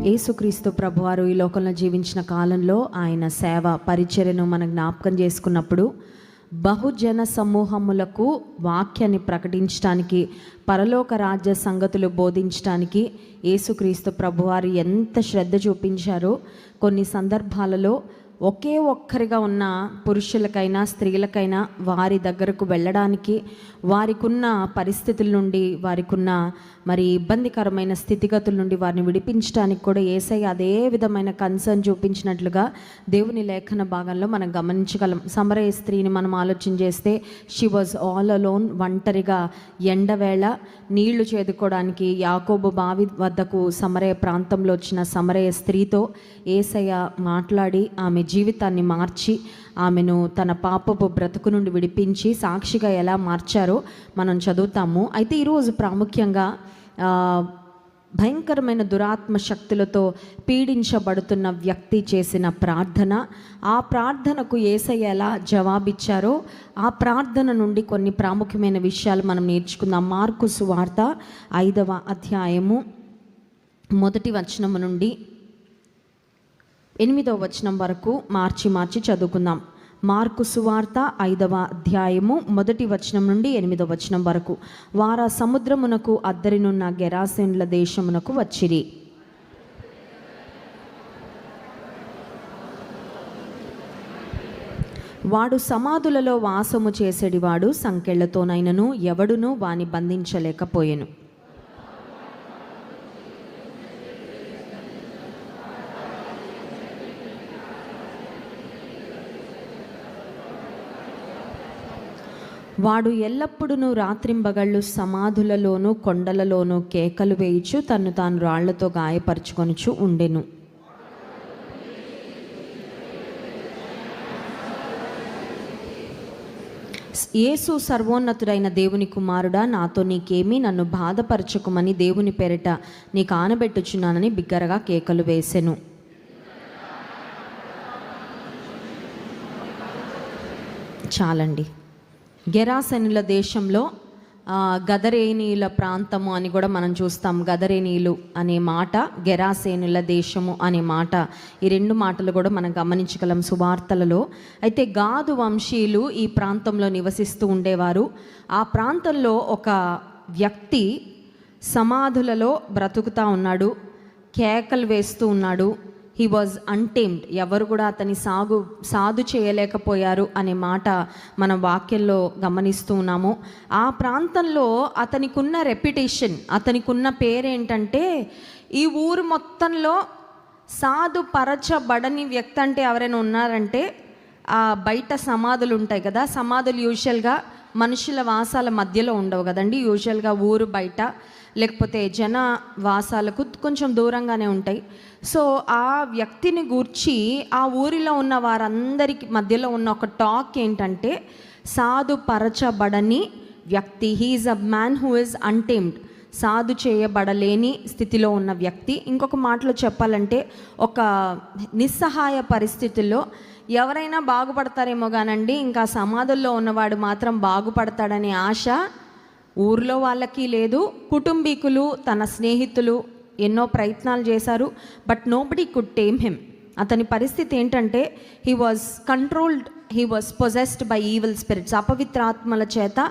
యేసుక్రీస్తు ప్రభువారు ఈ లోకంలో జీవించిన కాలంలో ఆయన సేవ పరిచర్యను మనం జ్ఞాపకం చేసుకున్నప్పుడు బహుజన సమూహములకు వాక్యాన్ని ప్రకటించడానికి పరలోక రాజ్య సంగతులు బోధించడానికి యేసుక్రీస్తు ప్రభువారు ఎంత శ్రద్ధ చూపించారో కొన్ని సందర్భాలలో ఒకే ఒక్కరిగా ఉన్న పురుషులకైనా స్త్రీలకైనా వారి దగ్గరకు వెళ్ళడానికి వారికున్న పరిస్థితుల నుండి వారికున్న మరి ఇబ్బందికరమైన స్థితిగతుల నుండి వారిని విడిపించడానికి కూడా ఏసై అదే విధమైన కన్సర్న్ చూపించినట్లుగా దేవుని లేఖన భాగంలో మనం గమనించగలం. సమరయ స్త్రీని మనం ఆలోచన చేస్తే షీ వాజ్ ఆల్ అలోన్ ఒంటరిగా ఎండవేళ నీళ్ళు చేదుకోవడానికి యాకోబు బావి వద్దకు సమరయ ప్రాంతంలో వచ్చిన సమరయ స్త్రీతో ఏసయ్య మాట్లాడి ఆమె జీవితాన్ని మార్చి ఆమెను తన పాపపు బ్రతుకు నుండి విడిపించి సాక్షిగా ఎలా మార్చారో మనం చదువుతాము. అయితే ఈరోజు ప్రాముఖ్యంగా భయంకరమైన దురాత్మ శక్తులతో పీడించబడుతున్న వ్యక్తి చేసిన ప్రార్థన ఆ ప్రార్థనకు ఏసయ్య ఎలా జవాబిచ్చారో ఆ ప్రార్థన నుండి కొన్ని ప్రాముఖ్యమైన విషయాలు మనం నేర్చుకుందాం. మార్కు సువార్త ఐదవ అధ్యాయము మొదటి వచనము నుండి ఎనిమిదవ వచనం వరకు మార్చి మార్చి చదువుకుందాం. మార్కు సువార్త ఐదవ అధ్యాయము మొదటి వచనం నుండి ఎనిమిదవ వచనం వరకు. వార సముద్రమునకు అద్దరినున్న గెరాసెన్ల దేశమునకు వచ్చిరి. వాడు సమాధులలో వాసము చేసేడివాడు సంకెళ్ళతోనైనను ఎవడునూ వాని బంధించలేకపోయెను. వాడు ఎల్లప్పుడూ రాత్రింబగళ్ళు సమాధులలోనూ కొండలలోనూ కేకలు వేయిచు తను తాను రాళ్ళతో గాయపరుచుకొనుచు ఉండెను. యేసు సర్వోన్నతుడైన దేవుని కుమారుడా నాతో నీకేమీ నన్ను బాధపరచకుమని దేవుని పెరట నీకు ఆనబెట్టుచున్నానని బిగ్గరగా కేకలు వేసెను. చాలండి. గెరాసెనుల దేశంలో గదరేనీల ప్రాంతము అని కూడా మనం చూస్తాం. గదరేనీలు అనే మాట గెరాసేనుల దేశము అనే మాట ఈ రెండు మాటలు కూడా మనం గమనించగలం సువార్తలలో. అయితే గాదు వంశీయులు ఈ ప్రాంతంలో నివసిస్తూ ఉండేవారు. ఆ ప్రాంతంలో ఒక వ్యక్తి సమాధులలో బ్రతుకుతా ఉన్నాడు కేకలు వేస్తూ ఉన్నాడు హీ వాజ్ అన్టేమ్డ్ ఎవరు కూడా అతని సాగు సాధు చేయలేకపోయారు అనే మాట మన వాక్యంలో గమనిస్తూ ఉన్నాము. ఆ ప్రాంతంలో అతనికి ఉన్న రెప్యుటేషన్ అతనికి ఉన్న పేరేంటంటే ఈ ఊరు మొత్తంలో సాధు పరచబడని వ్యక్తి అంటే ఎవరైనా ఉన్నారంటే ఆ బయట సమాధులు ఉంటాయి కదా సమాధులు యూజువల్గా మనుషుల వాసాల మధ్యలో ఉండవు కదండి. యూజువల్గా ఊరు బయట. లేకపోతే జన వాసాలకు కొంచెం దూరంగానే ఉంటాయి. సో ఆ వ్యక్తిని గూర్చి ఆ ఊరిలో ఉన్న వారందరికి మధ్యలో ఉన్న ఒక టాక్ ఏంటంటే సాధు పరచబడని వ్యక్తి he is a man who is untamed సాధు చేయబడలేని స్థితిలో ఉన్న వ్యక్తి. ఇంకొక మాటలో చెప్పాలంటే ఒక నిస్సహాయ పరిస్థితుల్లో ఎవరైనా బాగుపడతారేమో కానండి ఇంకా సమాధుల్లో ఉన్నవాడు మాత్రం బాగుపడతాడనే ఆశ ఊర్లో వాళ్ళకి లేదు కుటుంబీకులు తన స్నేహితులు ఎన్నో ప్రయత్నాలు చేశారు but nobody could tame him. అతని పరిస్థితి ఏంటంటే he was controlled he was possessed by evil spirits. అపవిత్రాత్మల చేత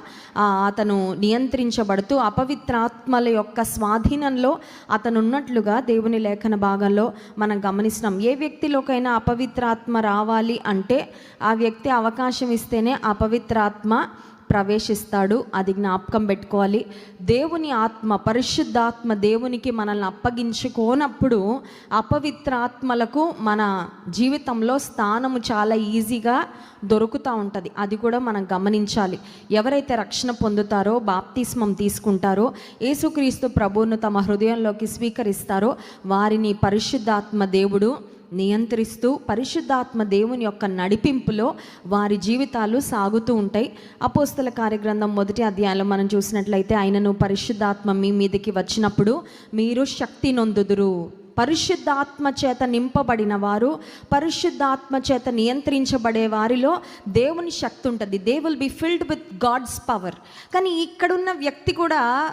అతను నియంత్రించబడుతూ అపవిత్రాత్మల యొక్క స్వాధీనంలో అతను ఉన్నట్లుగా దేవుని లేఖన భాగంలో మనం గమనిస్తున్నాం. ఏ వ్యక్తిలోకైనా అపవిత్రాత్మ రావాలి అంటే ఆ వ్యక్తి అవకాశం ఇస్తేనే అపవిత్రాత్మ ప్రవేశిస్తాడు. అది జ్ఞాపకం పెట్టుకోవాలి. దేవుని ఆత్మ పరిశుద్ధాత్మ దేవునికి మనల్ని అప్పగించుకోనప్పుడు అపవిత్రాత్మలకు మన జీవితంలో స్థానము చాలా ఈజీగా దొరుకుతూ ఉంటుంది. అది కూడా మనం గమనించాలి. ఎవరైతే రక్షణ పొందుతారో బాప్తిస్మం తీసుకుంటారో యేసుక్రీస్తు ప్రభువును తమ హృదయంలోకి స్వీకరిస్తారో వారిని పరిశుద్ధాత్మ దేవుడు నియంత్రిస్తూ పరిశుద్ధాత్మ దేవుని యొక్క నడిపింపులో వారి జీవితాలు సాగుతూ ఉంటాయి. అపోస్తల కార్యగ్రంథం మొదటి అధ్యాయంలో మనం చూసినట్లయితే ఆయనను పరిశుద్ధాత్మ మీ మీదకి వచ్చినప్పుడు మీరు శక్తి నొందుదురు. పరిశుద్ధాత్మ చేత నింపబడిన వారు పరిశుద్ధాత్మ చేత నియంత్రించబడే వారిలో దేవుని శక్తి ఉంటుంది. They will be filled with God's power కానీ ఇక్కడున్న వ్యక్తి కూడా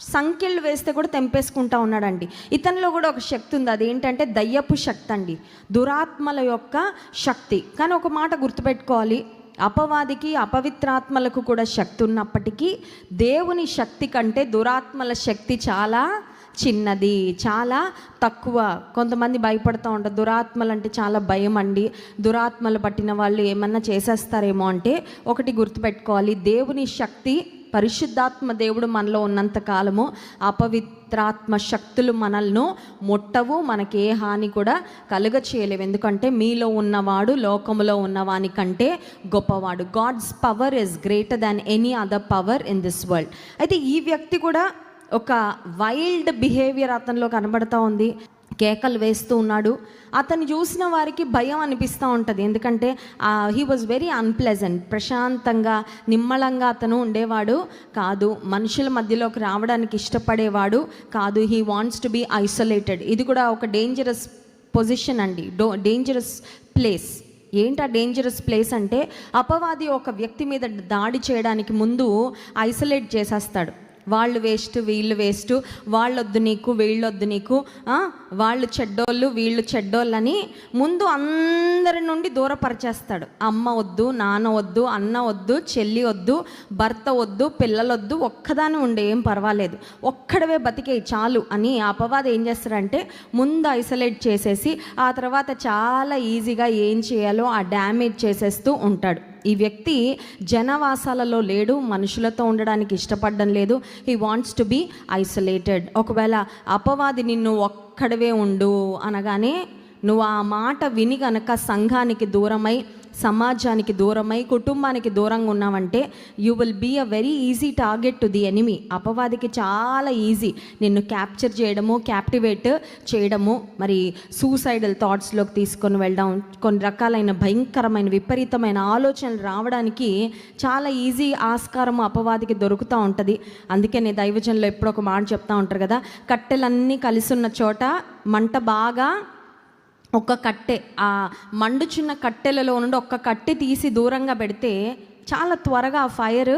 సంఖ్యలు వేస్తే కూడా తెంపేసుకుంటా ఉన్నాడండి. ఇతనిలో కూడా ఒక శక్తి ఉంది. అదేంటంటే దయ్యపు శక్తి అండి దురాత్మల యొక్క శక్తి. కానీ ఒక మాట గుర్తుపెట్టుకోవాలి. అపవాదికి అపవిత్రాత్మలకు కూడా శక్తి ఉన్నప్పటికీ దేవుని శక్తి కంటే దురాత్మల శక్తి చాలా చిన్నది చాలా తక్కువ. కొంతమంది భయపడుతూ ఉంటారు. దురాత్మలు అంటే చాలా భయం అండి దురాత్మలు పట్టిన వాళ్ళు ఏమన్నా చేసేస్తారేమో అంటే ఒకటి గుర్తుపెట్టుకోవాలి. దేవుని శక్తి పరిశుద్ధాత్మ దేవుడు మనలో ఉన్నంత కాలము అపవిత్రాత్మ శక్తులు మనల్ని ముట్టవు మనకి ఏ హాని కూడా కలుగ చేయలేవు ఎందుకంటే మీలో ఉన్నవాడు లోకములో ఉన్నవాని కంటే గొప్పవాడు. God's power is greater than any other power in this world అయితే ఈ వ్యక్తి కూడా ఒక వైల్డ్ బిహేవియర్ అతనిలో కనబడతా ఉంది. కేకలు వేస్తూ ఉన్నాడు. అతను చూసిన వారికి భయం అనిపిస్తూ ఉంటుంది. ఎందుకంటే హీ వాజ్ వెరీ అన్ప్లెజెంట్ ప్రశాంతంగా నిమ్మళంగా అతను ఉండేవాడు కాదు. మనుషుల మధ్యలోకి రావడానికి ఇష్టపడేవాడు కాదు. He wants to be isolated ఇది కూడా ఒక డేంజరస్ పొజిషన్ అండి. డో డేంజరస్ ప్లేస్ ఏంటి ఆ డేంజరస్ ప్లేస్ అంటే అపవాది ఒక వ్యక్తి మీద దాడి చేయడానికి ముందు ఐసోలేట్ చేసేస్తాడు. వాళ్ళు వేస్ట్ వీళ్ళు వేస్ట్ వాళ్ళొద్దు నీకు వీళ్ళొద్దు నీకు వాళ్ళు చెడ్డోళ్ళు వీళ్ళు చెడ్డోళ్ళని ముందు అందరి నుండి దూరపరిచేస్తాడు. అమ్మ వద్దు నాన్న వద్దు అన్న వద్దు చెల్లి వద్దు భర్త వద్దు పిల్లలొద్దు ఒక్కదాని ఉండే ఏం పర్వాలేదు. ఒక్కడవే బతికే చాలు అని అపవాదం ఏం చేస్తాడంటే ముందు ఐసోలేట్ చేసేసి ఆ తర్వాత చాలా ఈజీగా ఏం చేయాలో ఆ డ్యామేజ్ చేసేస్తూ ఉంటాడు. ఈ వ్యక్తి జనవాసాలలో లేడు మనుషులతో ఉండడానికి ఇష్టపడడం లేదు. He wants to be isolated ఒకవేళ అపవాది నిన్ను ఒక్కడవే ఉండు అనగానే నువ్వు ఆ మాట విని గనక సంఘానికి దూరమై సమాజానికి దూరమై కుటుంబానికి దూరంగా ఉన్నావంటే you will be a very easy target to the enemy అపవాదికి చాలా ఈజీ నిన్ను క్యాప్చర్ చేయడము క్యాప్టివేట్ చేయడము మరి సూసైడల్ థాట్స్లోకి తీసుకొని వెళ్ళడం కొన్ని రకాలైన భయంకరమైన విపరీతమైన ఆలోచనలు రావడానికి చాలా ఈజీ ఆస్కారము అపవాదికి దొరుకుతూ ఉంటుంది. అందుకే నేను దైవజన్లో ఎప్పుడో ఒక మాట చెప్తా ఉంటారు కదా కట్టెలన్నీ కలిసి ఉన్న చోట మంట బాగా ఒక కట్టె ఆ మండుచున్న కట్టెలలో నుండి ఒక్క కట్టె తీసి దూరంగా పెడితే చాలా త్వరగా ఆ ఫైర్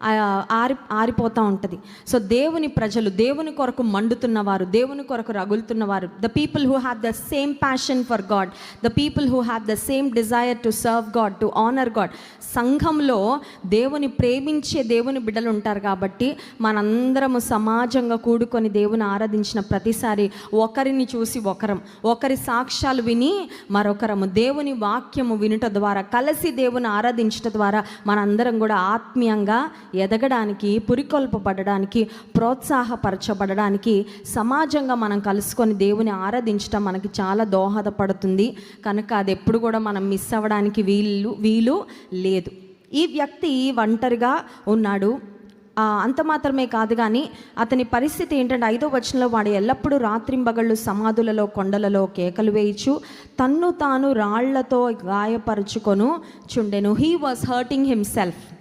ఆరి ఆరిపోతూ ఉంటుంది. సో దేవుని ప్రజలు దేవుని కొరకు మండుతున్నవారు దేవుని కొరకు రగులుతున్నవారు the people who have the same passion for God the people who have the same desire to serve God to honour God సంఘంలో దేవుని ప్రేమించే దేవుని బిడ్డలు ఉంటారు కాబట్టి మనందరము సమాజంగా కూడుకొని దేవుని ఆరాధించిన ప్రతిసారి ఒకరిని చూసి ఒకరం ఒకరి సాక్ష్యాలు విని మరొకరము దేవుని వాక్యము వినుట ద్వారా కలిసి దేవుని ఆరాధించట ద్వారా మనందరం కూడా ఆత్మీయంగా ఎదగడానికి పురికొల్పబడడానికి ప్రోత్సాహపరచబడడానికి సమాజంగా మనం కలుసుకొని దేవుని ఆరాధించటం మనకి చాలా దోహదపడుతుంది. కనుక అది ఎప్పుడు కూడా మనం మిస్ అవ్వడానికి వీలు వీలు లేదు. ఈ వ్యక్తి ఒంటరిగా ఉన్నాడు. అంత మాత్రమే కాదు కానీ అతని పరిస్థితి ఏంటంటే ఐదో వచనంలో వాడు ఎల్లప్పుడూ రాత్రింబగళ్ళు సమాధులలో కొండలలో కేకలు వేయచ్చు తన్ను తాను రాళ్ళతో గాయపరుచుకొను చుండెను he was hurting himself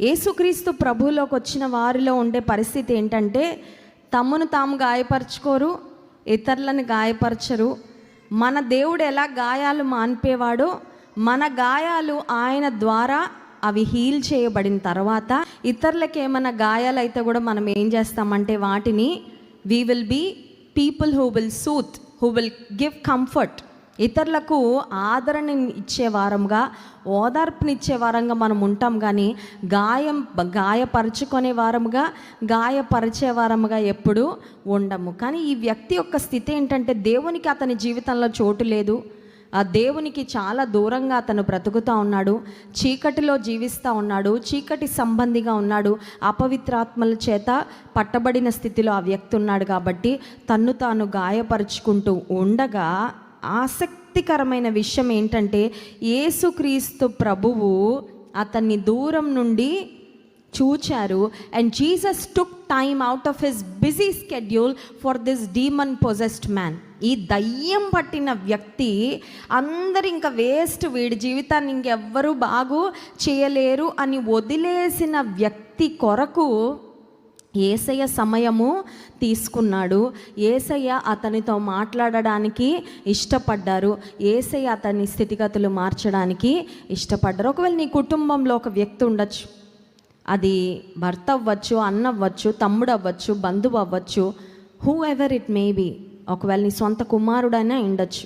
Yesukristu ప్రభువులోకి వచ్చిన వారిలో ఉండే పరిస్థితి ఏంటంటే తమ్మును తాము గాయపరచుకోరు ఇతరులను గాయపరచరు. మన దేవుడు ఎలా గాయాలు మాన్పేవాడో మన గాయాలు ఆయన ద్వారా అవి హీల్ చేయబడిన తర్వాత ఇతరులకు ఏమైనా గాయాలు అయితే కూడా మనం ఏం చేస్తామంటే వాటిని we will be people who will soothe who will give comfort ఇతరులకు ఆదరణ ఇచ్చే వారంగా ఓదార్పునిచ్చే వారంగా మనం ఉంటాం కానీ గాయం గాయపరుచుకునే వారముగా గాయపరిచే వారముగా ఎప్పుడు ఉండము. కానీ ఈ వ్యక్తి యొక్క స్థితి ఏంటంటే దేవునికి అతని జీవితంలో చోటు లేదు. ఆ దేవునికి చాలా దూరంగా అతను బ్రతుకుతూ ఉన్నాడు. చీకటిలో జీవిస్తూ ఉన్నాడు. చీకటి సంబంధిగా ఉన్నాడు. అపవిత్రాత్మల చేత పట్టబడిన స్థితిలో ఆ వ్యక్తి ఉన్నాడు కాబట్టి తన్ను తాను గాయపరుచుకుంటూ ఉండగా ఆసక్తికరమైన విషయం ఏంటంటే యేసుక్రీస్తు ప్రభువు అతన్ని దూరం నుండి చూచారు. And Jesus took time out of his busy schedule for this demon possessed man ఈ దయ్యం పట్టిన వ్యక్తి అందరు ఇంకా వేస్ట్ వీడి జీవితాన్ని ఇంకెవ్వరూ బాగు చేయలేరు అని వదిలేసిన వ్యక్తి కొరకు ఏసయ్య సమయము తీసుకున్నాడు. ఏసయ్య అతనితో మాట్లాడడానికి ఇష్టపడ్డారు. ఏసయ్య అతని స్థితిగతులు మార్చడానికి ఇష్టపడ్డారు. ఒకవేళ నీ కుటుంబంలో ఒక వ్యక్తి ఉండొచ్చు. అది భర్త అవ్వచ్చు అన్న అవ్వచ్చు తమ్ముడు అవ్వచ్చు బంధువు అవ్వచ్చు whoever it may be ఒకవేళ నీ సొంత కుమారుడైనా ఉండొచ్చు.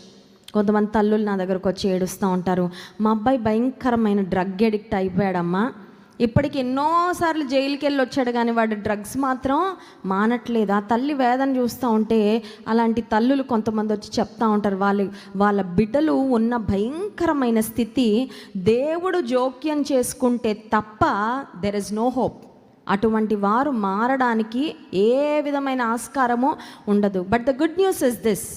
కొంతమంది తల్లులు నా దగ్గరకు వచ్చి ఏడుస్తూ ఉంటారు. మా అబ్బాయి భయంకరమైన డ్రగ్ ఎడిక్ట్ అయిపోయాడమ్మా. ఇప్పటికి ఎన్నోసార్లు జైలుకి వెళ్ళి వచ్చాడు కానీ వాడు డ్రగ్స్ మాత్రం మానట్లేదు. ఆ తల్లి వేదన చూస్తూ ఉంటే అలాంటి తల్లులు కొంతమంది వచ్చి చెప్తా ఉంటారు. వాళ్ళ వాళ్ళ బిడ్డలు ఉన్న భయంకరమైన స్థితి దేవుడు జోక్యం చేసుకుంటే తప్ప దెర్ ఇస్ నో హోప్ అటువంటి వారు మారడానికి ఏ విధమైన ఆస్కారము ఉండదు. But the good news is this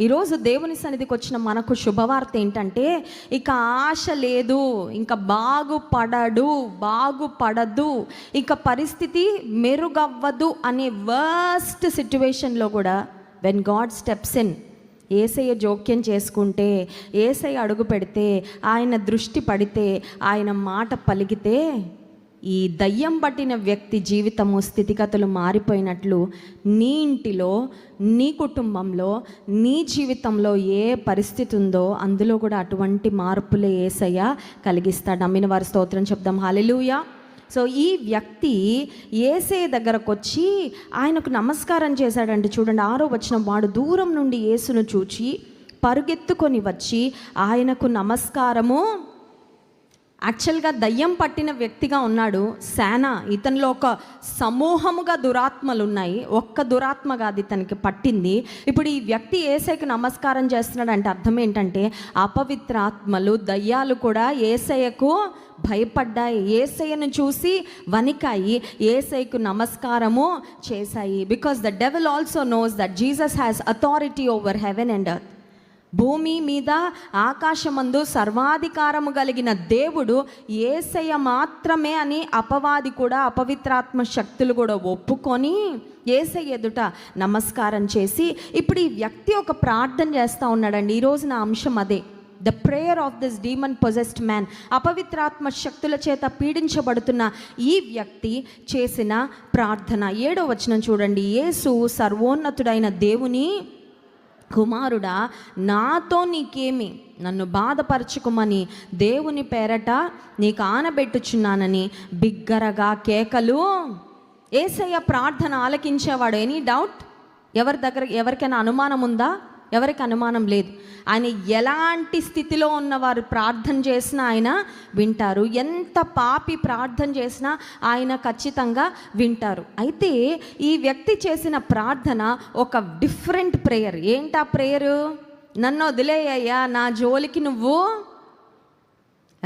ఈరోజు దేవుని సన్నిధికి వచ్చిన మనకు శుభవార్త ఏంటంటే ఇక ఆశ లేదు ఇంకా బాగుపడడు బాగుపడదు ఇక పరిస్థితి మెరుగవ్వదు అనే వర్స్ట్ సిచ్యువేషన్లో కూడా when God steps in Yesayya జోక్యం చేసుకుంటే ఏసయ్య అడుగు పెడితే ఆయన దృష్టి పడితే ఆయన మాట పలికితే ఈ దయ్యం పట్టిన వ్యక్తి జీవితము స్థితిగతులు మారిపోయినట్లు నీ ఇంటిలో నీ కుటుంబంలో నీ జీవితంలో ఏ పరిస్థితి ఉందో అందులో కూడా అటువంటి మార్పులే ఏసయ్య కలిగిస్తాడు. నమ్మిన వారి స్తోత్రం చెప్దాం. హాలెలూయా సో ఈ వ్యక్తి ఏసే దగ్గరకు వచ్చి ఆయనకు నమస్కారం చేశాడంటే చూడండి ఆరో వచ్చిన వాడు దూరం నుండి యేసును చూచి పరుగెత్తుకొని వచ్చి ఆయనకు నమస్కారము యాక్చువల్గా దయ్యం పట్టిన వ్యక్తిగా ఉన్నాడు సేన ఇతనిలో ఒక సమూహముగా దురాత్మలు ఉన్నాయి ఒక్క దురాత్మ కాదు ఇతనికి పట్టింది. ఇప్పుడు ఈ వ్యక్తి ఏసైకి నమస్కారం చేస్తున్నాడు అంటే అర్థం ఏంటంటే అపవిత్ర ఆత్మలు దయ్యాలు కూడా ఏసయ్యకు భయపడ్డాయి. ఏసయ్యను చూసి వణికాయి. ఏసైకు నమస్కారము చేశాయి. Because the devil also knows that Jesus has authority over heaven and earth భూమి మీద ఆకాశమందు సర్వాధికారము కలిగిన దేవుడు ఏసయ్య మాత్రమే అని అపవాది కూడా అపవిత్రాత్మ శక్తులు కూడా ఒప్పుకొని ఏసై ఎదుట నమస్కారం చేసి ఇప్పుడు ఈ వ్యక్తి ఒక ప్రార్థన చేస్తూ ఉన్నాడండి. ఈరోజు నా అంశం అదే. The prayer of this demon possessed man అపవిత్రాత్మ శక్తుల చేత పీడించబడుతున్న ఈ వ్యక్తి చేసిన ప్రార్థన. ఏడో వచనం చూడండి. యేసు సర్వోన్నతుడైన దేవుని కుమారుడా నాతో నీకేమి? నన్ను బాధపరచుకోమని దేవుని పేరట నీకు ఆనబెట్టుచున్నానని బిగ్గరగా కేకలు. ఏసయ్య ప్రార్థన ఆలకించేవాడు. ఎనీ డౌట్ ఎవరి దగ్గర ఎవరికైనా అనుమానం ఉందా ఎవరికి అనుమానం లేదు. ఆయన ఎలాంటి స్థితిలో ఉన్నవారు ప్రార్థన చేసినా ఆయన వింటారు. ఎంత పాపి ప్రార్థన చేసినా ఆయన ఖచ్చితంగా వింటారు. అయితే ఈ వ్యక్తి చేసిన ప్రార్థన ఒక డిఫరెంట్ ప్రేయర్. ఏంటా ప్రేయరు? నన్ను వదిలేయ్యా నా జోలికి నువ్వు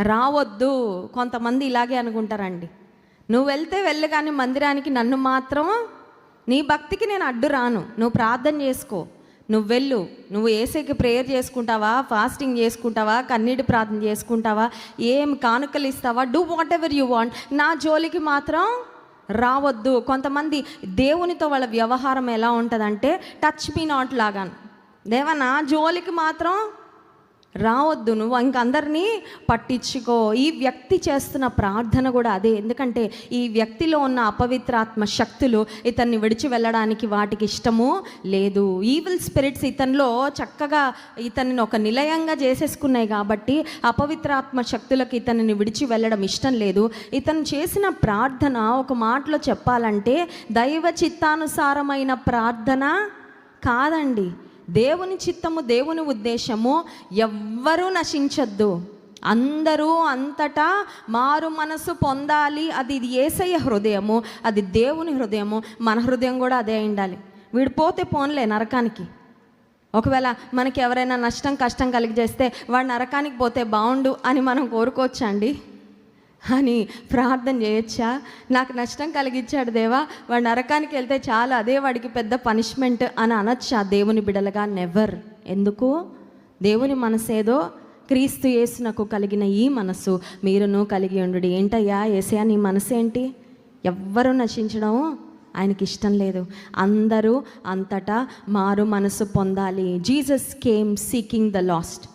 రావద్దు. కొంతమంది ఇలాగే అనుకుంటారండి. నువ్వు వెళ్తే వెళ్ళు కానీ మందిరానికి నన్ను మాత్రం నీ భక్తికి నేను అడ్డు రాను. నువ్వు ప్రార్థన చేసుకో. నువ్వు వెళ్ళు. నువ్వు ఏసైకి ప్రేయర్ చేసుకుంటావా? ఫాస్టింగ్ చేసుకుంటావా? కన్నీటి ప్రార్థన చేసుకుంటావా? ఏం కానుకలు ఇస్తావా? Do whatever you want నా జోలికి మాత్రం రావద్దు. కొంతమంది దేవునితో వాళ్ళ వ్యవహారం ఎలా ఉంటుందంటే టచ్ మీ నాట్ లాగా దేవా నా జోలికి మాత్రం రావద్దు నువ్వు ఇంకందరినీ పట్టించుకో. ఈ వ్యక్తి చేస్తున్న ప్రార్థన కూడా అదే. ఎందుకంటే ఈ వ్యక్తిలో ఉన్న అపవిత్రాత్మ శక్తులు ఇతన్ని విడిచి వెళ్ళడానికి వాటికి ఇష్టము లేదు. ఈవిల్ స్పిరిట్స్ ఇతనిలో చక్కగా ఇతనిని ఒక నిలయంగా చేసేసుకున్నాయి కాబట్టి అపవిత్రాత్మ శక్తులకు ఇతనిని విడిచి వెళ్ళడం ఇష్టం లేదు. ఇతను చేసిన ప్రార్థన ఒక మాటలో చెప్పాలంటే దైవ చిత్తానుసారమైన ప్రార్థన కాదండి. దేవుని చిత్తము దేవుని ఉద్దేశము ఎవ్వరూ నశించద్దు. అందరూ అంతటా మారు మనసు పొందాలి. అది ఇది ఏసయ్య హృదయము అది దేవుని హృదయము. మన హృదయం కూడా అదే ఉండాలి. వీడిపోతే పోన్లే నరకానికి. ఒకవేళ మనకి ఎవరైనా నష్టం కష్టం కలిగజేస్తే వాడు నరకానికి పోతే బాగుండు అని మనం కోరుకోవచ్చండి అని ప్రార్థన చేయొచ్చా? నాకు నష్టం కలిగించాడు దేవా వాడు నరకానికి వెళ్తే చాలా అదే వాడికి పెద్ద పనిష్మెంట్ అని అనొచ్చా దేవుని బిడలుగా? నెవర్ ఎందుకు? దేవుని మనసేదో క్రీస్తు యేసునకు కలిగిన ఈ మనసు. మీరును కలిగి ఉండు. ఏంటయ్యా? ఏసయా నీ మనసు ఏంటి ఎవ్వరూ నశించడం ఆయనకి ఇష్టం లేదు. అందరూ అంతటా మారు మనసు పొందాలి. Jesus came seeking the lost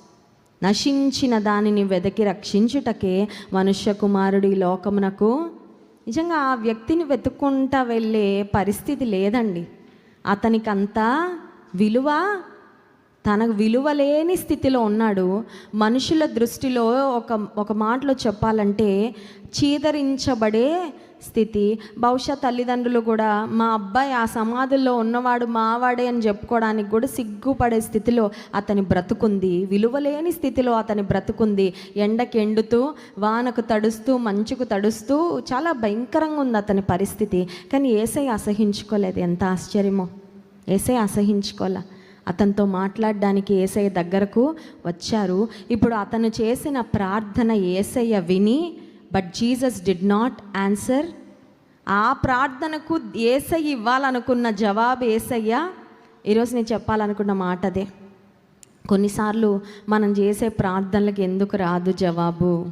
నశించిన దానిని వెదకి రక్షించుటకే మనుష్య కుమారుడు ఈ లోకమునకు నిజంగా ఆ వ్యక్తిని వెతుక్కుంటా వెళ్ళే పరిస్థితి లేదండి. అతనికి అంత విలువ తనకు విలువ లేని స్థితిలో ఉన్నాడు. మనుషుల దృష్టిలో ఒక ఒక మాటలో చెప్పాలంటే చీదరించబడే స్థితి. బహుశా తల్లిదండ్రులు కూడా మా అబ్బాయి ఆ సమాధుల్లో ఉన్నవాడు మావాడే అని చెప్పుకోవడానికి కూడా సిగ్గుపడే స్థితిలో అతని బ్రతుకుంది. విలువలేని స్థితిలో అతని బ్రతుకుంది. ఎండకి ఎండుతూ వానకు తడుస్తూ మంచుకు తడుస్తూ చాలా భయంకరంగా ఉంది అతని పరిస్థితి. కానీ ఏసై అసహించుకోలేదు. ఎంత ఆశ్చర్యమో. ఏసై అసహించుకోలే. అతనితో మాట్లాడడానికి ఏసయ్య దగ్గరకు వచ్చారు. ఇప్పుడు అతను చేసిన ప్రార్థన ఏసయ్య విని but Jesus did not answer ఆ ప్రార్థనకు ఏసయ్య ఇవ్వాలనుకున్న జవాబు ఏసయ్య ఈరోజు నేను చెప్పాలనుకున్న మాట అదే. కొన్నిసార్లు మనం చేసే ప్రార్థనలకు ఎందుకు రాదు జవాబు?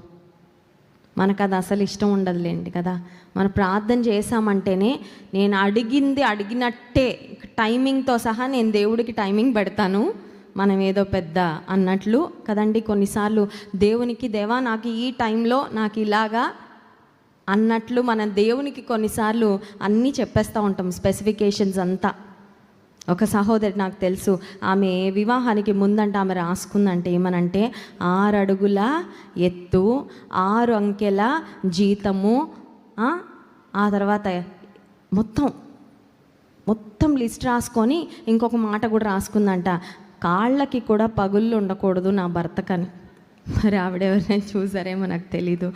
మనకు అది అసలు ఇష్టం ఉండదులేండి కదా. మనం ప్రార్థన చేసామంటేనే నేను అడిగింది అడిగినట్టే టైమింగ్తో సహా నేను దేవుడికి టైమింగ్ పెడతాను. మనం ఏదో పెద్ద అన్నట్లు కదండి కొన్నిసార్లు దేవునికి దేవా నాకు ఈ టైంలో నాకు ఇలాగా అన్నట్లు మన దేవునికి కొన్నిసార్లు అన్నీ చెప్పేస్తూ ఉంటాం స్పెసిఫికేషన్స్ అంతా. ఒక సహోదరి నాకు తెలుసు ఆమె వివాహానికి ముందంట ఆమె రాసుకుందంటే ఏమనంటే ఆరు అడుగుల ఎత్తు ఆరు అంకెల జీతము ఆ, ఆ తర్వాత మొత్తం మొత్తం లిస్ట్ రాసుకొని ఇంకొక మాట కూడా రాసుకుందంట కాళ్ళకి కూడా పగుళ్ళు ఉండకూడదు నా భర్తకని. మరి ఆవిడ ఎవరైనా చూసారేమో నాకు తెలీదు.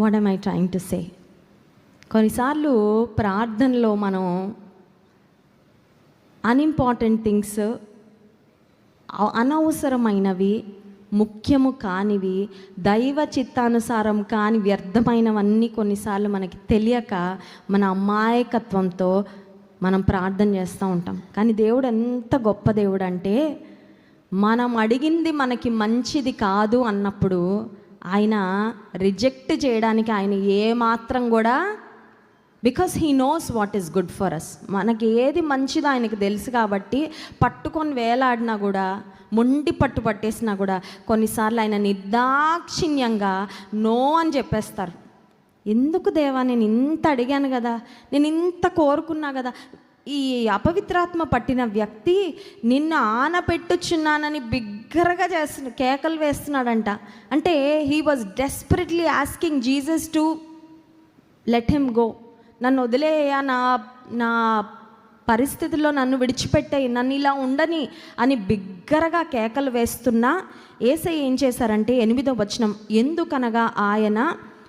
What I trying to say కొన్నిసార్లు ప్రార్థనలో మనం అన్ఇంపార్టెంట్ థింగ్స్ అనవసరమైనవి ముఖ్యము కానివి దైవ చిత్తానుసారం కాని వ్యర్థమైనవన్నీ కొన్నిసార్లు మనకి తెలియక మన అమాయకత్వంతో మనం ప్రార్థన చేస్తూ ఉంటాం. కానీ దేవుడు ఎంత గొప్ప దేవుడు అంటే మనం అడిగింది మనకి మంచిది కాదు అన్నప్పుడు ఆయన రిజెక్ట్ చేయడానికి ఆయన ఏమాత్రం కూడా because he knows what is good for us మనకి ఏది మంచిదో ఆయనకి తెలుసు కాబట్టి పట్టుకొని వేలాడినా కూడా మొండి పట్టు పట్టేసినా కూడా కొన్నిసార్లు ఆయన నిర్దాక్షిణ్యంగా నో అని చెప్పేస్తారు. ఎందుకు దేవా నేను ఇంత అడిగాను కదా? నేను ఇంత కోరుకున్నా కదా? ఈ అపవిత్రాత్మ పట్టిన వ్యక్తి నిన్ను ఆనపెట్టుచున్నానని బిగ్గరగా చేస్తున్న కేకలు వేస్తున్నాడంట. అంటే he was desperately asking Jesus to let him go నన్ను వదిలేయ నా నా పరిస్థితుల్లో నన్ను విడిచిపెట్టాయి నన్ను ఇలా ఉండని అని బిగ్గరగా కేకలు వేస్తున్నా ఏసై ఏం చేశారంటే ఎనిమిదో వచనం ఎందుకనగా ఆయన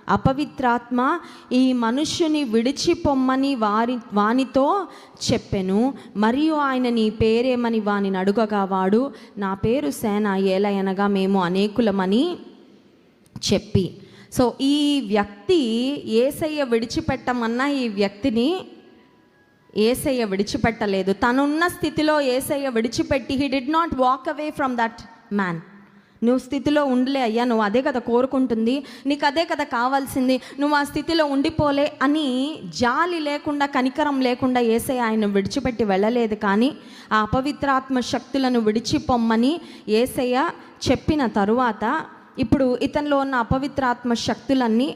అపవిత్రాత్మ ఈ మనుష్యుని విడిచిపొమ్మని వారి వానితో చెప్పెను. మరియు ఆయన నీ పేరేమని వానిని అడుగగా వాడు. నా పేరు సేన ఏలయనగా మేము అనేకులమని చెప్పి. సో ఈ వ్యక్తి ఏసయ్య విడిచిపెట్టమన్నా ఈ వ్యక్తిని ఏసయ్య విడిచిపెట్టలేదు. తనున్న స్థితిలో ఏసయ్య విడిచిపెట్టి he did not walk away from that man నువ్వు స్థితిలో ఉండలే అయ్యా నువ్వు అదే కదా కోరుకుంటుంది నీకు అదే కదా కావాల్సింది నువ్వు ఆ స్థితిలో ఉండిపోలే అని జాలి లేకుండా కనికరం లేకుండా ఏసయ్య ఆయన విడిచిపెట్టి వెళ్ళలేదు కానీ ఆ అపవిత్రాత్మ శక్తులను విడిచిపొమ్మని ఏసయ్య చెప్పిన తరువాత ఇప్పుడు ఇతనిలో ఉన్న అపవిత్రాత్మ శక్తులన్నీ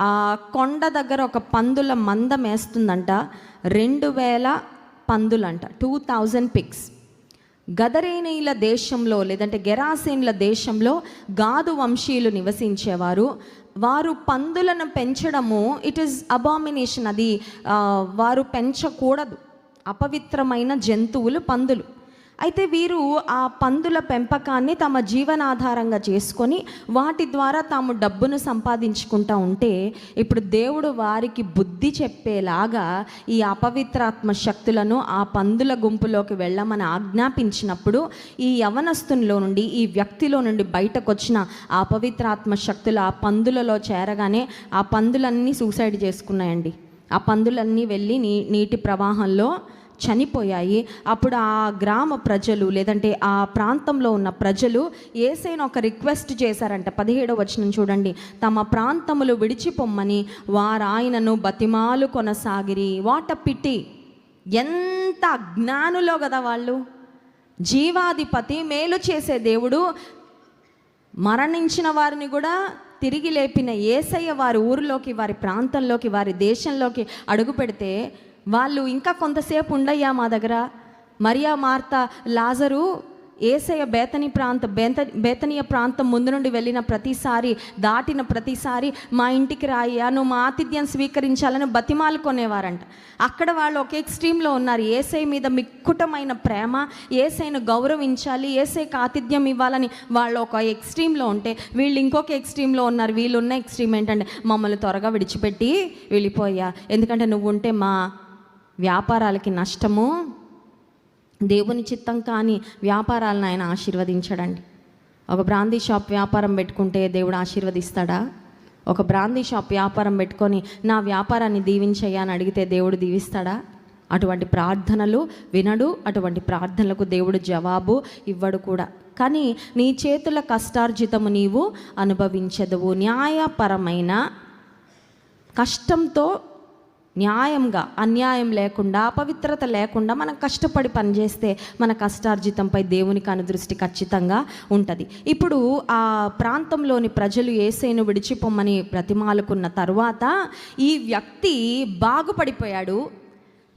ఆ కొండ దగ్గర ఒక పందుల మందం వేస్తుందంట రెండు వేల పందులంట టూ థౌజండ్ పిక్స్ గదరేనీల దేశంలో లేదంటే గెరాసేన్ల దేశంలో గాదు వంశీయులు నివసించేవారు. వారు పందులను పెంచడము ఇట్ ఈస్ అబామినేషన్ అది వారు పెంచకూడదు. అపవిత్రమైన జంతువులు పందులు. అయితే వీరు ఆ పందుల పెంపకాన్ని తమ జీవనాధారంగా చేసుకొని వాటి ద్వారా తాము డబ్బును సంపాదించుకుంటా ఉంటే ఇప్పుడు దేవుడు వారికి బుద్ధి చెప్పేలాగా ఈ అపవిత్రాత్మ శక్తులను ఆ పందుల గుంపులోకి వెళ్ళమని ఆజ్ఞాపించినప్పుడు ఈ యవనస్తునిలో నుండి ఈ వ్యక్తిలో నుండి బయటకు వచ్చిన ఆ అపవిత్రాత్మ శక్తులు ఆ పందులలో చేరగానే ఆ పందులన్నీ సూసైడ్ చేసుకున్నాయండి. ఆ పందులన్నీ వెళ్ళి నీ నీటి ప్రవాహంలో చనిపోయాయి. అప్పుడు ఆ గ్రామ ప్రజలు లేదంటే ఆ ప్రాంతంలో ఉన్న ప్రజలు ఏసైన ఒక రిక్వెస్ట్ చేశారంట. పదిహేడవ వచనం చూడండి. తమ ప్రాంతములు విడిచిపొమ్మని వారు ఆయనను బతిమాలు కొనసాగిరి. వాట పిటి? ఎంత అజ్ఞానులో కదా వాళ్ళు? జీవాధిపతి మేలు చేసే దేవుడు మరణించిన వారిని కూడా తిరిగి లేపిన ఏసయ్య వారి ఊరిలోకి వారి ప్రాంతంలోకి వారి దేశంలోకి అడుగు పెడితే వాళ్ళు ఇంకా కొంతసేపు ఉండయ్యా మా దగ్గర. మరియా మార్త లాజరు ఏసయ బేతని ప్రాంత బేత బేతనీయ ప్రాంతం ముందు నుండి వెళ్ళిన ప్రతిసారి దాటిన ప్రతిసారి మా ఇంటికి రాయ్యా నువ్వు మా ఆతిథ్యం స్వీకరించాలని బతిమాలు కొనేవారంట. అక్కడ వాళ్ళు ఒక ఎక్స్ట్రీమ్లో ఉన్నారు. ఏసై మీద మిక్కుటమైన ప్రేమ ఏసైను గౌరవించాలి ఏసైకి ఆతిథ్యం ఇవ్వాలని వాళ్ళు ఒక ఎక్స్ట్రీమ్లో ఉంటే వీళ్ళు ఇంకొక ఎక్స్ట్రీమ్లో ఉన్నారు. వీళ్ళు ఉన్న ఎక్స్ట్రీమ్ ఏంటంటే మమ్మల్ని త్వరగా విడిచిపెట్టి వెళ్ళిపోయా ఎందుకంటే నువ్వు ఉంటే మా వ్యాపారాలకి నష్టము దేవుని చిత్తం కాని వ్యాపారాలను ఆయన ఆశీర్వదించడండి. ఒక బ్రాందీ షాప్ వ్యాపారం పెట్టుకుంటే దేవుడు ఆశీర్వదిస్తాడా? ఒక బ్రాందీ షాప్ వ్యాపారం పెట్టుకొని నా వ్యాపారాన్ని దీవించయ్యా అని అడిగితే దేవుడు దీవిస్తాడా? అటువంటి ప్రార్థనలు వినడు అటువంటి ప్రార్థనలకు దేవుడు జవాబు ఇవ్వడు కూడా. కానీ నీ చేతుల కష్టార్జితము నీవు అనుభవించదువు. న్యాయపరమైన కష్టంతో న్యాయంగా అన్యాయం లేకుండా అపవిత్రత లేకుండా మనం కష్టపడి పనిచేస్తే మన కష్టార్జితంపై దేవునికి అనుదృష్టి ఖచ్చితంగా ఉంటుంది. ఇప్పుడు ఆ ప్రాంతంలోని ప్రజలు ఏసైను విడిచిపోమ్మని ప్రతిమాలుకున్న తర్వాత ఈ వ్యక్తి బాగుపడిపోయాడు.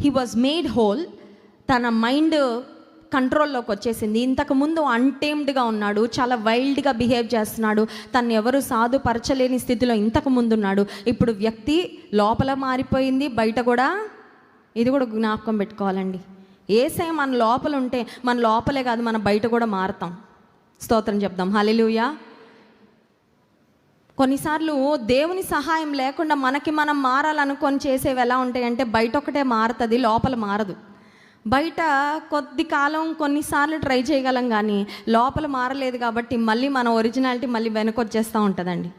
హీ వాజ్ మేడ్ హోల్ తన మైండ్ కంట్రోల్లోకి వచ్చేసింది. ఇంతకుముందు అన్టేమ్డ్గా ఉన్నాడు చాలా వైల్డ్గా బిహేవ్ చేస్తున్నాడు తను ఎవరు సాధుపరచలేని స్థితిలో ఇంతకు ముందు ఉన్నాడు. ఇప్పుడు వ్యక్తి లోపల మారిపోయింది బయట కూడా ఇది కూడా జ్ఞాపకం పెట్టుకోవాలండి. ఏసై మన లోపల ఉంటే మన లోపలే కాదు మన బయట కూడా మారుతాం. స్తోత్రం చెప్దాం. హల్లెలూయా. కొన్నిసార్లు దేవుని సహాయం లేకుండా మనకి మనం మారాలనుకొని చేసేవి ఎలా ఉంటాయంటే బయట ఒకటే మారుతుంది లోపల మారదు. బయట కొద్ది కాలం కొన్నిసార్లు ట్రై చేయగలం కానీ లోపల మారలేదు కాబట్టి మళ్ళీ మన ఒరిజినాలిటీ మళ్ళీ వెనకొచ్చేస్తూ ఉంటుందండి.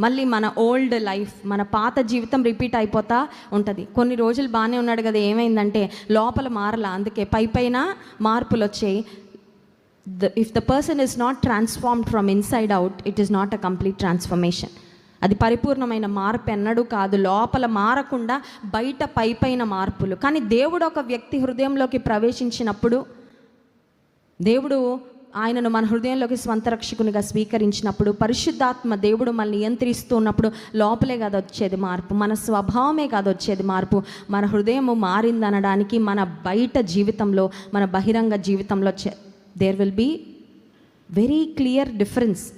మళ్ళీ మన ఓల్డ్ లైఫ్ మన పాత జీవితం రిపీట్ అయిపోతా ఉంటుంది. కొన్ని రోజులు బాగానే ఉన్నాడు కదా ఏమైందంటే లోపల మారలా. అందుకే పై పైన మార్పులు వచ్చాయి the if the person is not transformed from inside out it is not a complete transformation. అది పరిపూర్ణమైన మార్పు ఎన్నడూ కాదు. లోపల మారకుండా బయట పై పైన మార్పులు. కానీ దేవుడు ఒక వ్యక్తి హృదయంలోకి ప్రవేశించినప్పుడు దేవుడు ఆయనను మన హృదయంలోకి స్వంత రక్షకునిగా స్వీకరించినప్పుడు పరిశుద్ధాత్మ దేవుడు మనల్ని నియంత్రిస్తూ ఉన్నప్పుడు లోపలే కాదు వచ్చేది మార్పు. మన స్వభావమే కాదు వచ్చేది మార్పు. మన హృదయము మారిందనడానికి మన బయట జీవితంలో మన బహిరంగ జీవితంలో there will be very clear difference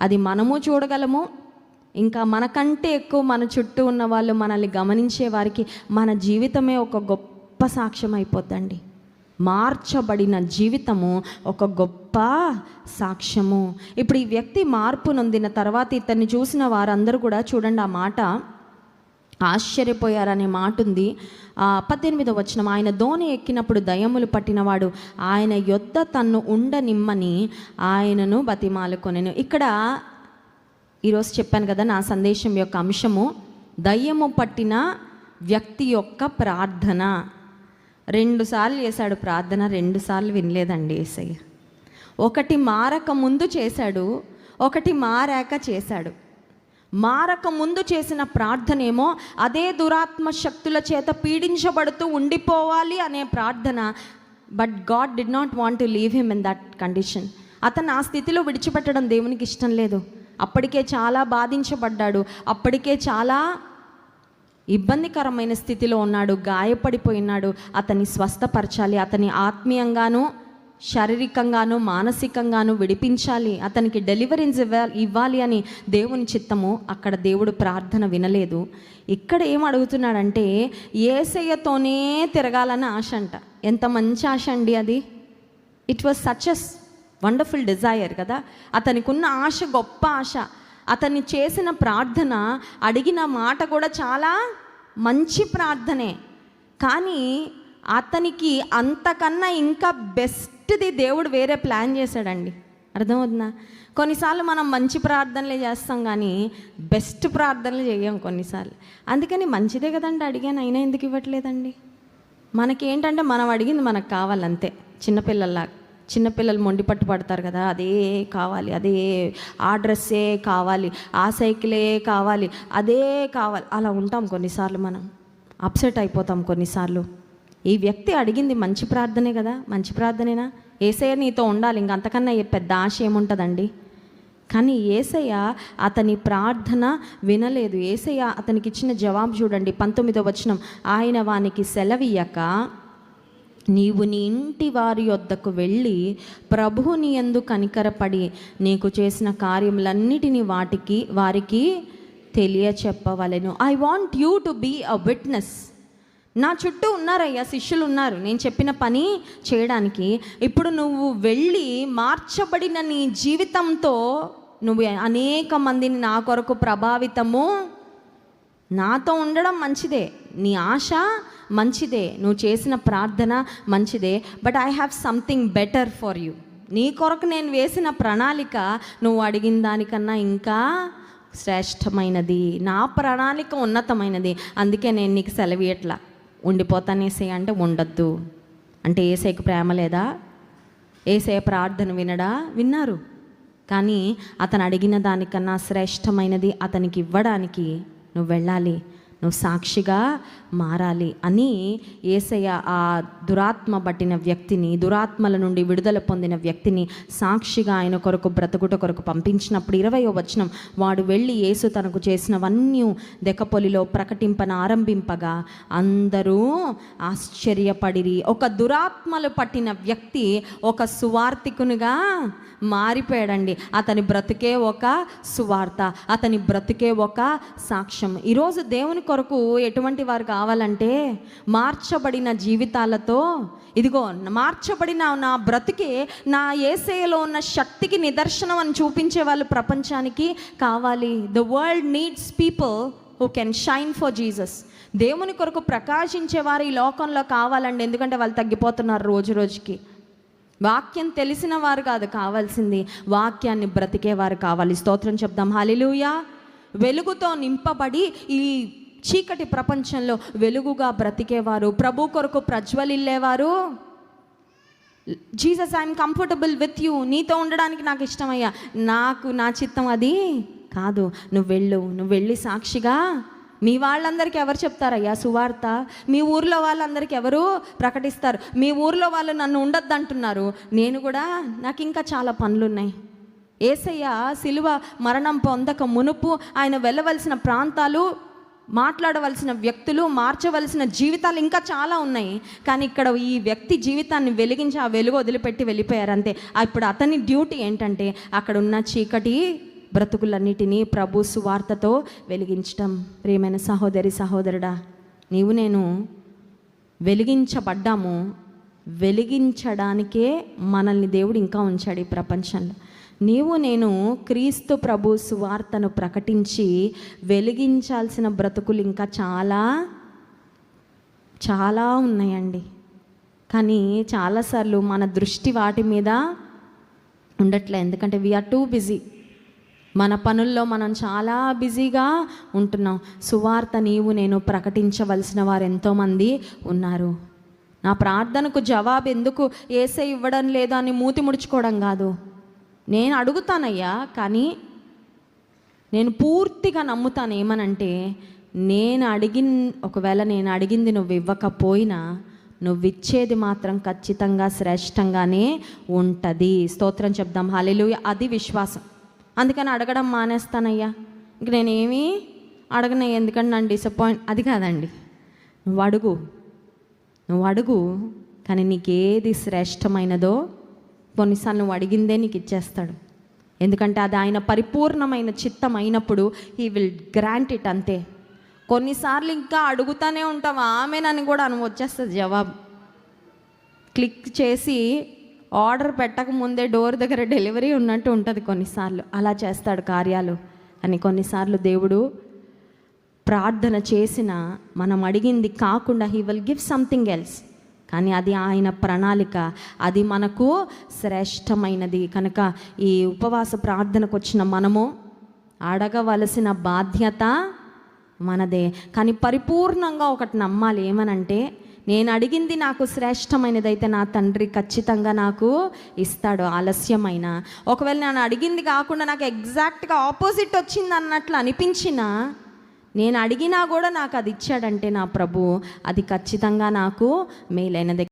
అది మనము చూడగలము ఇంకా మనకంటే ఎక్కువ మన చుట్టూ ఉన్న వాళ్ళు మనల్ని గమనించే వారికి మన జీవితమే ఒక గొప్ప సాక్ష్యం అయిపోద్దండి. మార్చబడిన జీవితము ఒక గొప్ప సాక్ష్యము. ఇప్పుడు ఈ వ్యక్తి మార్పు నొందిన తర్వాత ఇతన్ని చూసిన వారందరూ కూడా చూడండి ఆ మాట. ఆశ్చర్యపోయారనే మాట ఉంది ఆ, పద్దెనిమిదో వచనం ఆయన దోణి ఎక్కినప్పుడు దయములు పట్టినవాడు ఆయన యొద్ద తన్ను ఉండనిమ్మని ఆయనను బతిమాలుకొనెను. ఇక్కడ ఈరోజు చెప్పాను కదా నా సందేశం యొక్క అంశము దయ్యము పట్టిన వ్యక్తి యొక్క ప్రార్థన. రెండుసార్లు చేశాడు ప్రార్థన రెండుసార్లు వినలేదండి ఏసయ్య. ఒకటి మారక ముందు చేశాడు ఒకటి మారాక చేశాడు. మారక ముందు చేసిన ప్రార్థనేమో అదే దురాత్మ శక్తుల చేత పీడించబడుతూ ఉండిపోవాలి అనే ప్రార్థన. But God did not want to leave him in that condition అతను ఆ స్థితిలో విడిచిపెట్టడం దేవునికి ఇష్టం లేదు. అప్పటికే చాలా బాధించబడ్డాడు. అప్పటికే చాలా ఇబ్బందికరమైన స్థితిలో ఉన్నాడు. గాయపడిపోయినాడు. అతన్ని స్వస్థపరచాలి. అతని ఆత్మీయంగాను శారీరకంగాను మానసికంగాను విడిపించాలి. అతనికి డెలివరీన్స్ ఇవ్వాలి ఇవ్వాలి అని దేవుని చిత్తము. అక్కడ దేవుడు ప్రార్థన వినలేదు. ఇక్కడ ఏం అడుగుతున్నాడంటే ఏసయ్యతోనే తిరగాలని ఆశ అంట. ఎంత మంచి ఆశ అండి అది. It was such as wonderful desire కదా? అతనికి ఉన్న ఆశ గొప్ప ఆశ. అతన్ని చేసిన ప్రార్థన అడిగిన మాట కూడా చాలా మంచి ప్రార్థనే. కానీ అతనికి అంతకన్నా ఇంకా బెస్ట్ది దేవుడు వేరే ప్లాన్ చేశాడండి. అర్థమవుతుందా? కొన్నిసార్లు మనం మంచి ప్రార్థనలే చేస్తాం కానీ బెస్ట్ ప్రార్థనలు చేయం కొన్నిసార్లు. అందుకని మంచిదే కదండి అడిగాను అయినా ఎందుకు ఇవ్వట్లేదండి? మనకేంటంటే మనం అడిగింది మనకు కావాలంతే చిన్నపిల్లల్లాగా. చిన్నపిల్లలు మొండి పట్టు పడతారు కదా అదే కావాలి అదే ఆ డ్రెస్సే కావాలి ఆ సైకిలే కావాలి అదే కావాలి. అలా ఉంటాం కొన్నిసార్లు మనం. అప్సెట్ అయిపోతాం కొన్నిసార్లు. ఈ వ్యక్తి అడిగింది మంచి ప్రార్థనే కదా మంచి ప్రార్థనేనా? ఏసయ్య నీతో ఉండాలి ఇంక అంతకన్నా పెద్ద ఆశ ఏముంటుందండి? కానీ ఏసయ్య అతని ప్రార్థన వినలేదు. ఏసయ్య అతనికి ఇచ్చిన జవాబు చూడండి పంతొమ్మిదో వచనం. ఆయన వానికి సెలవియ్యక నీవు నీ ఇంటి వారి వద్దకు వెళ్ళి ప్రభువు నీ ఎందు కనికరపడి నీకు చేసిన కార్యములన్నిటిని వాటికి వారికి తెలియచెప్పవలెను. I want you to be a witness నా చుట్టూ ఉన్నారయ్యా శిష్యులు ఉన్నారు నేను చెప్పిన పని చేయడానికి. ఇప్పుడు నువ్వు వెళ్ళి మార్చబడిన నీ జీవితంతో నువ్వు అనేక మందిని నా కొరకు ప్రభావితము. నాతో ఉండడం మంచిదే. నీ ఆశ మంచిదే నువ్వు చేసిన ప్రార్థన మంచిదే but I have something better for you నీ కొరకు నేను వేసిన ప్రణాళిక నువ్వు అడిగిన దానికన్నా ఇంకా శ్రేష్టమైనది. నా ప్రణాళిక ఉన్నతమైనది. అందుకే నేను నీకు సెలవియట్లా ఉండిపోతానేసే అంటే ఉండొద్దు. అంటే ఏసేకు ప్రేమ లేదా? ఏసే ప్రార్థన వినడా? విన్నారు. కానీ అతను అడిగిన దానికన్నా శ్రేష్టమైనది అతనికి ఇవ్వడానికి నువ్వు వెళ్ళాలి. నువ్వు సాక్షిగా మారాలి అని ఏసయ్య ఆ దురాత్మ పట్టిన వ్యక్తిని దురాత్మల నుండి విడుదల పొందిన వ్యక్తిని సాక్షిగా ఆయన కొరకు బ్రతుకుట కొరకు పంపించినప్పుడు ఇరవయో వచనం వాడు వెళ్ళి యేసు తనకు చేసినవన్నీ దెకపొలిలో ప్రకటింపన ఆరంభింపగా అందరూ ఆశ్చర్యపడిరి. ఒక దురాత్మలు పట్టిన వ్యక్తి ఒక సువార్థికునిగా మారిపోయాడండి. అతని బ్రతికే ఒక సువార్త అతని బ్రతికే ఒక సాక్ష్యం. ఈరోజు దేవుని కొరకు కొరకు ఎటువంటి వారు కావాలంటే మార్చబడిన జీవితాలతో ఇదిగో మార్చబడిన నా బ్రతికే నా ఏసయలో ఉన్న శక్తికి నిదర్శనం అని చూపించే వాళ్ళు ప్రపంచానికి కావాలి. The world needs people who can shine for Jesus దేవుని కొరకు ప్రకాశించేవారు ఈ లోకంలో కావాలండి. ఎందుకంటే వాళ్ళు తగ్గిపోతున్నారు రోజు రోజుకి. వాక్యం తెలిసిన వారు కాదు కావాల్సింది వాక్యాన్ని బ్రతికేవారు కావాలి. స్తోత్రం చెప్దాం. హలిలుయా వెలుగుతో నింపబడి ఈ చీకటి ప్రపంచంలో వెలుగుగా బ్రతికేవారు. ప్రభు కొరకు ప్రజ్వలిల్లేవారు. Jesus I'm comfortable with you నీతో ఉండడానికి నాకు ఇష్టమయ్యా. నాకు నా చిత్తం అది కాదు. నువ్వు వెళ్ళు. నువ్వు వెళ్ళి సాక్షిగా. మీ వాళ్ళందరికీ ఎవరు చెప్తారయ్యా? సువార్త. మీ ఊర్లో వాళ్ళందరికీ ఎవరు ప్రకటిస్తారు? మీ ఊర్లో వాళ్ళు నన్ను ఉండొద్దు అంటున్నారు నేను కూడా నాకు ఇంకా చాలా పనులు ఉన్నాయి ఏసయ్య సిలువ మరణం పొందక మునుపు ఆయన వెళ్ళవలసిన ప్రాంతాలు మాట్లాడవలసిన వ్యక్తులు మార్చవలసిన జీవితాలు ఇంకా చాలా ఉన్నాయి. కానీ ఇక్కడ ఈ వ్యక్తి జీవితాన్ని వెలిగించి ఆ వెలుగు వదిలిపెట్టి వెళ్ళిపోయారంతే. ఇప్పుడు అతని డ్యూటీ ఏంటంటే అక్కడ ఉన్న చీకటి బ్రతుకులన్నిటినీ ప్రభు సువార్తతో వెలిగించటం. ప్రియమైన సహోదరి సహోదరుడా నీవు నేను వెలిగించబడ్డాము. వెలిగించడానికే మనల్ని దేవుడు ఇంకా ఉంచాడు ఈ ప్రపంచంలో. నీవు నేను క్రీస్తు ప్రభు సువార్తను ప్రకటించి వెలిగించాల్సిన బ్రతుకులు ఇంకా చాలా చాలా ఉన్నాయండి. కానీ చాలాసార్లు మన దృష్టి వాటి మీద ఉండట్లే. ఎందుకంటే వీఆర్ టూ బిజీ మన పనుల్లో మనం చాలా బిజీగా ఉంటున్నాం. సువార్త నీవు నేను ప్రకటించవలసిన వారు ఎంతోమంది ఉన్నారు. నా ప్రార్థనకు జవాబు ఎందుకు ఏసే ఇవ్వడం లేదు అని మూతి ముడుచుకోవడం కాదు. నేను అడుగుతానయ్యా కానీ నేను పూర్తిగా నమ్ముతాను ఏమనంటే నేను అడిగిన ఒకవేళ నేను అడిగింది నువ్వు ఇవ్వకపోయినా నువ్వు ఇచ్చేది మాత్రం ఖచ్చితంగా శ్రేష్టంగానే ఉంటుంది. స్తోత్రం చెప్దాం. హాలిలు అది విశ్వాసం. అందుకని అడగడం మానేస్తానయ్యా. ఇంక నేనేమీ అడగను ఎందుకంటే నన్ను డిసప్పాయింట్ అది కాదండి. నువ్వు అడుగు. నువ్వు అడుగు కానీ నీకేది శ్రేష్టమైనదో కొన్నిసార్లు నువ్వు అడిగిందే నీకు ఇచ్చేస్తాడు. ఎందుకంటే అది ఆయన పరిపూర్ణమైన చిత్తం అయినప్పుడు హీ విల్ గ్రాంట్ ఇట్ అంతే. కొన్నిసార్లు ఇంకా అడుగుతానే ఉంటావు ఆమెనని కూడా అను వచ్చేస్తుంది జవాబు. క్లిక్ చేసి ఆర్డర్ పెట్టక ముందే డోర్ దగ్గర డెలివరీ ఉన్నట్టు ఉంటుంది కొన్నిసార్లు. అలా చేస్తాడు కార్యాలు. అని కొన్నిసార్లు దేవుడు ప్రార్థన చేసిన మనం అడిగింది కాకుండా he will give something else కానీ అది ఆయన ప్రణాళిక. అది మనకు శ్రేష్టమైనది. కనుక ఈ ఉపవాస ప్రార్థనకు వచ్చిన మనము అడగవలసిన బాధ్యత మనదే. కానీ పరిపూర్ణంగా ఒకటి నమ్మాలి ఏమనంటే నేను అడిగింది నాకు శ్రేష్టమైనదైతే నా తండ్రి ఖచ్చితంగా నాకు ఇస్తాడు ఆలస్యమైన. ఒకవేళ నేను అడిగింది కాకుండా నాకు ఎగ్జాక్ట్గా ఆపోజిట్ వచ్చింది అన్నట్లు అనిపించినా నేను అడిగినా కూడా నాకు అది ఇచ్చాడంటే నా ప్రభు అది ఖచ్చితంగా నాకు మేలైనది.